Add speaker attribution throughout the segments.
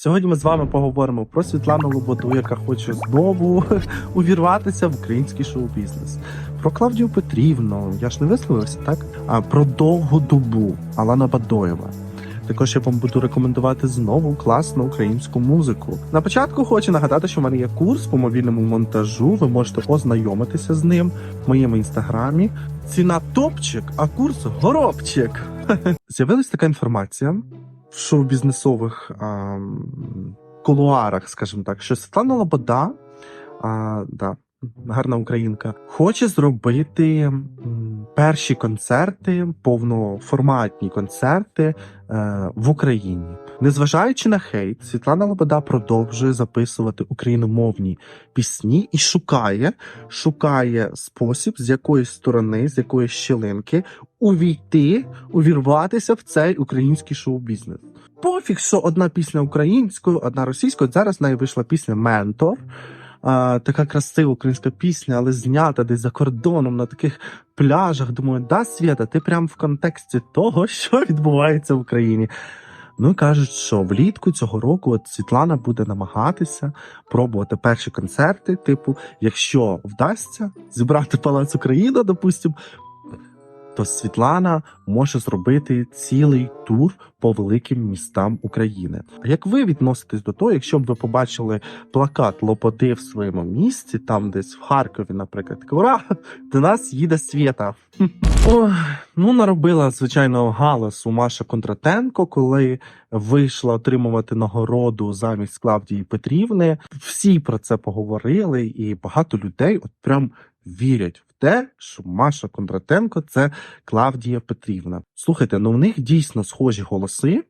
Speaker 1: Сьогодні ми з вами поговоримо про Світлану Лободу, яка хоче знову увірватися в український шоу-бізнес. Про Клавдію Петрівну, я ж не висловився, так? А про довгу добу Алана Бадоєва. Також я вам буду рекомендувати знову класну українську музику. На початку хочу нагадати, що в мене є курс по мобільному монтажу. Ви можете ознайомитися з ним в моєму інстаграмі. Ціна топчик, а курс горобчик. З'явилась така інформація в шоу-бізнесових кулуарах, скажімо так, що Світлана Лобода, а, да, гарна українка, хоче зробити перші концерти, повноформатні концерти е, в Україні. Незважаючи на хейт, Світлана Лобода продовжує записувати україномовні пісні і шукає, шукає спосіб, з якої сторони, з якої щілинки увійти, увірватися в цей український шоу-бізнес. Пофіг, що одна пісня українською, одна російською. Зараз в неї вийшла пісня Ментор. А, така красива українська пісня, але знята десь за кордоном на таких пляжах. Думаю, да, Свята, ти прям в контексті того, що відбувається в Україні. Ну і кажуть, що влітку цього року от Світлана буде намагатися пробувати перші концерти. Типу, якщо вдасться зібрати палац Україна, допустим, то Світлана може зробити цілий тур по великим містам України. А як ви відноситесь до того, якщо б ви побачили плакат Лободи в своєму місті, там десь в Харкові, наприклад, ура! До нас їде світа. Ой, ну наробила звичайно галасу Маша Кондратенко, коли вийшла отримувати нагороду замість Клавдії Петрівни. Всі про це поговорили, і багато людей от прям вірять те, що Маша Кондратенко це Клавдія Петрівна. Слухайте, ну в них дійсно схожі голоси.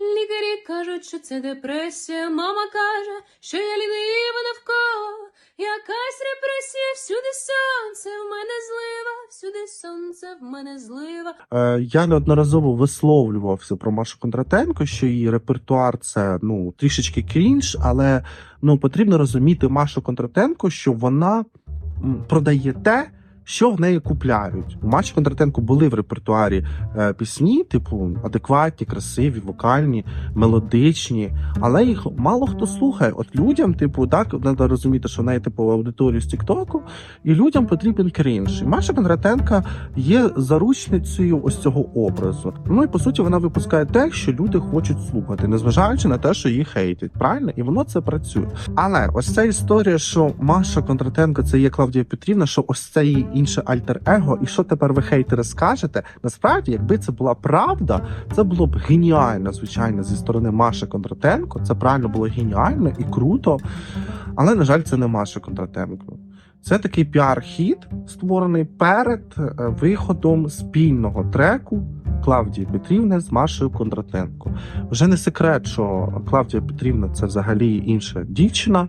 Speaker 2: Лікарі кажуть, що це депресія. Мама каже, що я лінива навколо. Якась репресія, всюди сонце, в мене злива, всюди сонце, в мене злива.
Speaker 1: Е, я неодноразово висловлювався про Машу Кондратенко, що її репертуар це ну трішечки крінж, але ну потрібно розуміти Машу Кондратенко, що вона м, продає те. Що в неї купляють? У Маші Кондратенко були в репертуарі е, пісні, типу адекватні, красиві, вокальні, мелодичні, але їх мало хто слухає. От людям, типу, так треба розуміти, що в неї типу аудиторію з Тіктоку, і людям потрібен крінж. І Маша Кондратенка є заручницею ось цього образу. Ну і по суті вона випускає те, що люди хочуть слухати, незважаючи на те, що її хейтять. Правильно? І воно це працює. Але ось ця історія, що Маша Кондратенко це є Клавдія Петрівна, що ось це її інше альтер-его, і що тепер ви хейтери скажете? Насправді, якби це була правда, це було б геніально, звичайно, зі сторони Маші Кондратенко. Це правильно було геніально і круто. Але, на жаль, це не Маша Кондратенко. Це такий піар-хід, створений перед е, виходом спільного треку Клавдії Петрівни з Машею Кондратенко. Вже не секрет, що Клавдія Петрівна це взагалі інша дівчина.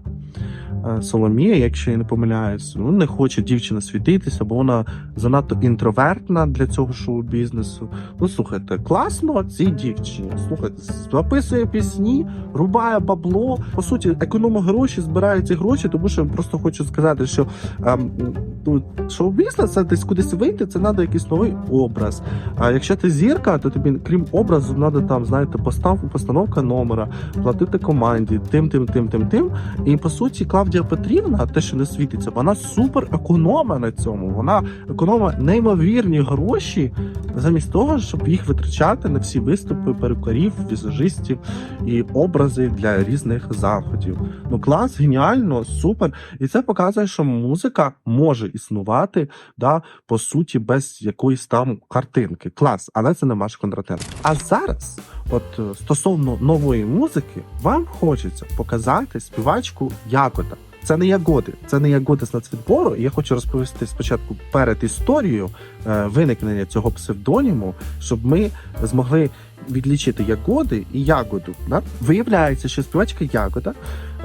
Speaker 1: Е, Соломія, якщо я не помиляюсь, ну не хоче дівчина світитися, бо вона занадто інтровертна для цього шоу-бізнесу. Ну слухайте, класно цій дівчині. Слухайте, записує пісні, рубає бабло. По суті, економить гроші, збирає ці гроші, тому що просто хочу сказати, що ем, ну, шоу-бізнес це десь кудись вийти, це треба якийсь новий образ. А якщо ти зірка, то тобі, крім образу, треба там, знаєте, постав, постановка номера, платити команді, тим, тим, тим, тим, тим. І по суті, Клавдія Петрівна, те, що не світиться, вона супер економа на цьому. Вона економить неймовірні гроші замість того, щоб їх витрачати на всі виступи перукарів, візажистів і образи для різних заходів. Ну клас, геніально, супер. І це показує, що музика може існувати, да, по суті, без якоїсь там картинки. Клас, але це не Маша Кондратенко. А зараз, от е, стосовно нової музики, вам хочеться показати співачку Ягода. Це не ягоди, це не ягоди з нацвідбору. І я хочу розповісти спочатку перед історією е, виникнення цього псевдоніму, щоб ми змогли відлічити ягоди і ягоду. Да? Виявляється, що співачка Ягода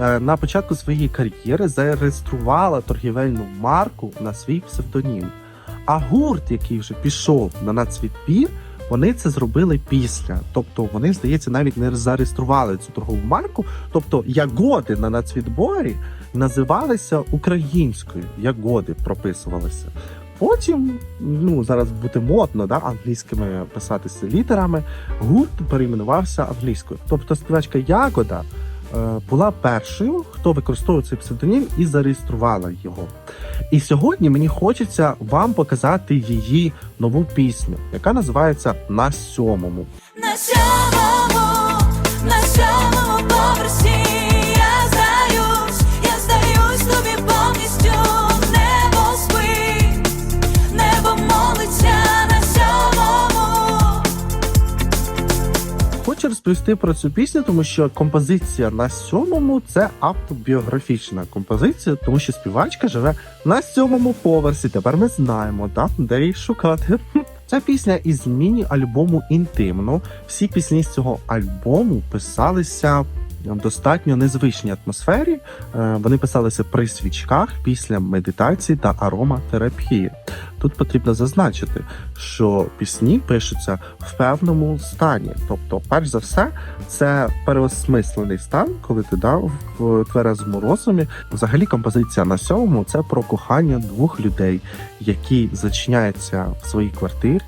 Speaker 1: е, на початку своєї кар'єри зареєструвала торгівельну марку на свій псевдонім. А гурт, який вже пішов на нацвідбір, вони це зробили після. Тобто вони, здається, навіть не зареєстрували цю торгову марку. Тобто ягоди на нацвідборі називалися українською. Ягоди прописувалися. потім, ну зараз буде модно, да, англійськими писатися літерами, гурт перейменувався англійською. Тобто співачка Ягода була першою, хто використовував цей псевдонім і зареєструвала його. І сьогодні мені хочеться вам показати її нову пісню, яка називається На сьомому.
Speaker 3: На сьомому, на сьомому
Speaker 1: розповісти про цю пісню, тому що композиція на сьомому це автобіографічна композиція, тому що співачка живе на сьомому поверсі. Тепер ми знаємо, да, де її шукати. Ця пісня із міні-альбому інтимно. Всі пісні з цього альбому писалися достатньо незвичній атмосфері. Е, Вони писалися при свічках після медитації та ароматерапії. Тут потрібно зазначити, що пісні пишуться в певному стані. Тобто, перш за все, це переосмислений стан, коли ти дав в тверезому розумі. Взагалі, композиція на сьомому це про кохання двох людей, які зачиняються в своїй квартирі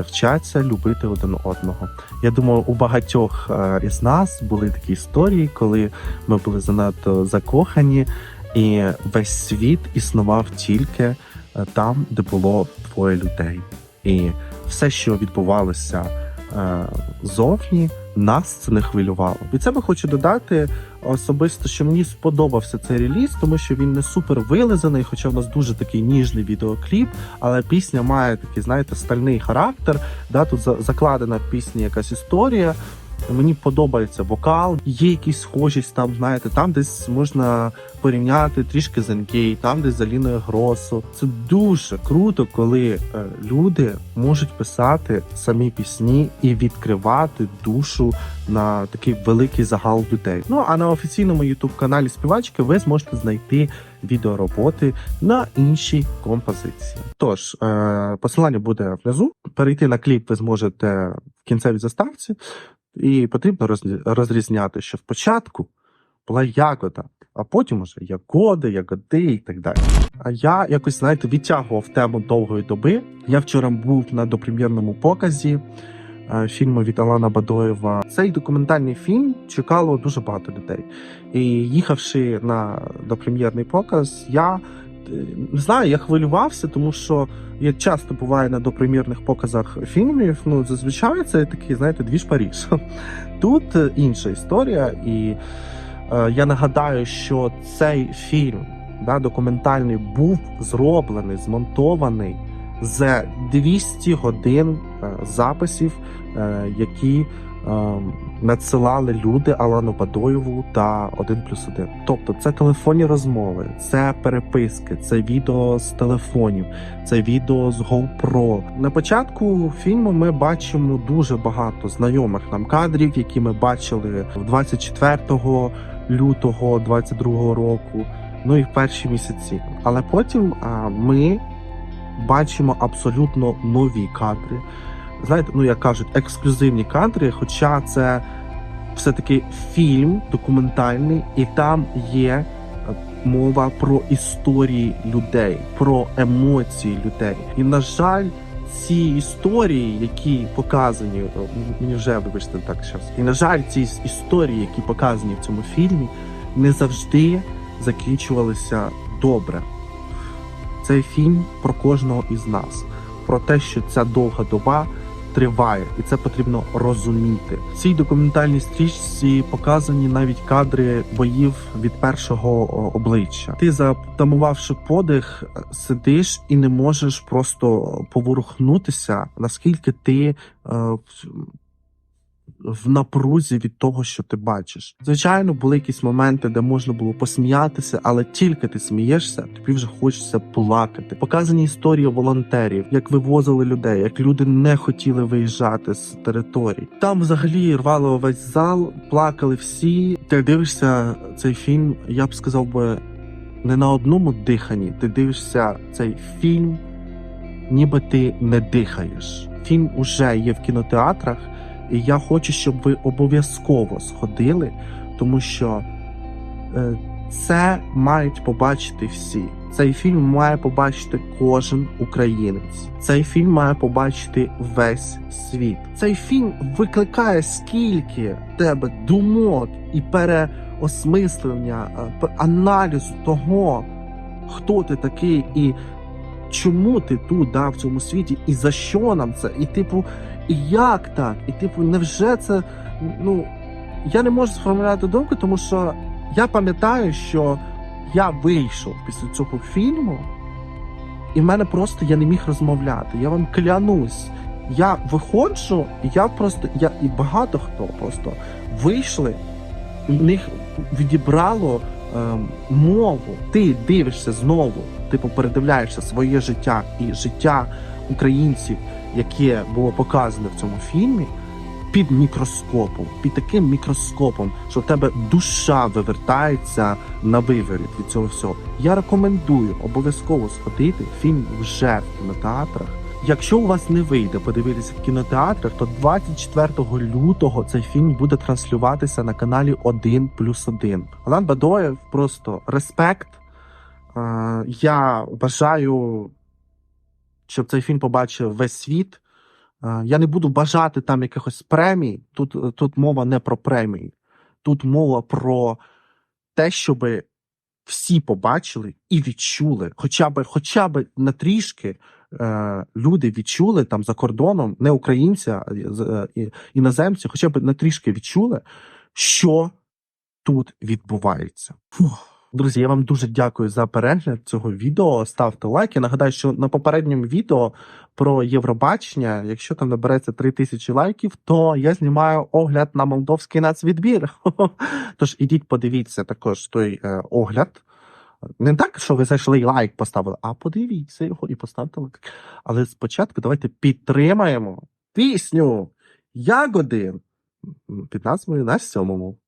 Speaker 1: вчаться любити один одного. Я думаю, у багатьох е, із нас були такі історії, коли ми були занадто закохані, і весь світ існував тільки е, там, де було двоє людей. І все, що відбувалося е, зовні, нас це не хвилювало. Від себе хочу додати особисто, що мені сподобався цей реліз, тому що він не супер вилизаний, хоча в нас дуже такий ніжний відеокліп, але пісня має такий, знаєте, стальний характер. Да, тут за- закладена в пісні якась історія. Мені подобається вокал, є якісь схожість там, знаєте, там десь можна порівняти трішки з NK, там десь з Аліною Гросу. Це дуже круто, коли е, люди можуть писати самі пісні і відкривати душу на такий великий загал людей. Ну а на офіційному youtube каналі співачки ви зможете знайти відеороботи на інші композиції. Тож е, посилання буде внизу. Перейти на кліп ви зможете в кінцевій заставці. І потрібно розрізняти, що спочатку була ягода, а потім уже ягоди, ягоди і так далі. А я якось, знаєте, відтягував тему довгої доби. Я вчора був на допрем'єрному показі е, фільму від Алана Бадоєва. Цей документальний фільм чекало дуже багато людей. І їхавши на допрем'єрний показ, я не знаю, я хвилювався, тому що я часто буваю на допрем'єрних показах фільмів. Ну, зазвичай це такий, знаєте, двіж Паріж. Тут е, інша історія, і е, я нагадаю, що цей фільм да, документальний був зроблений, змонтований за 200 годин е, записів, е, які надсилали люди Алану Бадоєву та 1 плюс 1. Тобто це телефонні розмови, це переписки, це відео з телефонів, це відео з GoPro. На початку фільму ми бачимо дуже багато знайомих нам кадрів, які ми бачили 24 лютого 22 року. Ну і в перші місяці. Але потім а, ми бачимо абсолютно нові кадри. Знаєте, ну як кажуть, ексклюзивні кадри, хоча це все-таки фільм документальний, і там є е, мова про історії людей, про емоції людей. І на жаль, ці історії, які показані, мені вже вибачте так зараз. І на жаль, ці історії, які показані в цьому фільмі, не завжди закінчувалися добре. Цей фільм про кожного із нас, про те, що ця довга доба триває, і це потрібно розуміти. В цій документальній стрічці показані навіть кадри боїв від першого обличчя. Ти затамувавши подих, сидиш і не можеш просто поворухнутися, наскільки ти е, в- напрузі від того, що ти бачиш. Звичайно, були якісь моменти, де можна було посміятися, але тільки ти смієшся, тобі вже хочеться плакати. Показані історії волонтерів, як вивозили людей, як люди не хотіли виїжджати з територій. Там взагалі рвало весь зал, плакали всі. Ти дивишся цей фільм, я б сказав би, не на одному диханні. Ти дивишся цей фільм, ніби ти не дихаєш. Фільм уже є в кінотеатрах. І я хочу, щоб ви обов'язково сходили, тому що е, це мають побачити всі. Цей фільм має побачити кожен українець. Цей фільм має побачити весь світ. Цей фільм викликає скільки в тебе думок і переосмислення, е, аналізу того, хто ти такий і чому ти тут да, в цьому світі, і за що нам це? І типу, і як так? І типу, невже це ну я не можу сформулювати думку, тому що я пам'ятаю, що я вийшов після цього фільму, і в мене просто я не міг розмовляти. Я вам клянусь. Я виходжу, і я просто, я і багато хто просто вийшли, в них відібрало мову. Ти дивишся знову, типу передивляєшся своє життя і життя українців, яке було показане в цьому фільмі під мікроскопом, під таким мікроскопом, що в тебе душа вивертається на виворіт від цього всього. Я рекомендую обов'язково сходити. Фільм вже в кінотеатрах. Якщо у вас не вийде подивитися в кінотеатрах, то 24 лютого цей фільм буде транслюватися на каналі 1 плюс 1. Алан Бадоєв просто респект. Е, Я бажаю, щоб цей фільм побачив весь світ. Е, Я не буду бажати там якихось премій. Тут, тут мова не про премії, тут мова про те, щоб всі побачили і відчули, хоча б, хоча б на трішки е, люди відчули там за кордоном, не українці, з- е, іноземці, хоча б на трішки відчули, що тут відбувається. Фух. Друзі, я вам дуже дякую за перегляд цього відео. Ставте лайк. Я нагадаю, що на попередньому відео про Євробачення, якщо там набереться 3000 лайків, то я знімаю огляд на молдовський нацвідбір. Тож ідіть, подивіться також той е, огляд. Не так, що ви зайшли і лайк поставили, а подивіться його і поставте лайк. Але спочатку давайте підтримаємо пісню Ягоди під назвою на сьомому.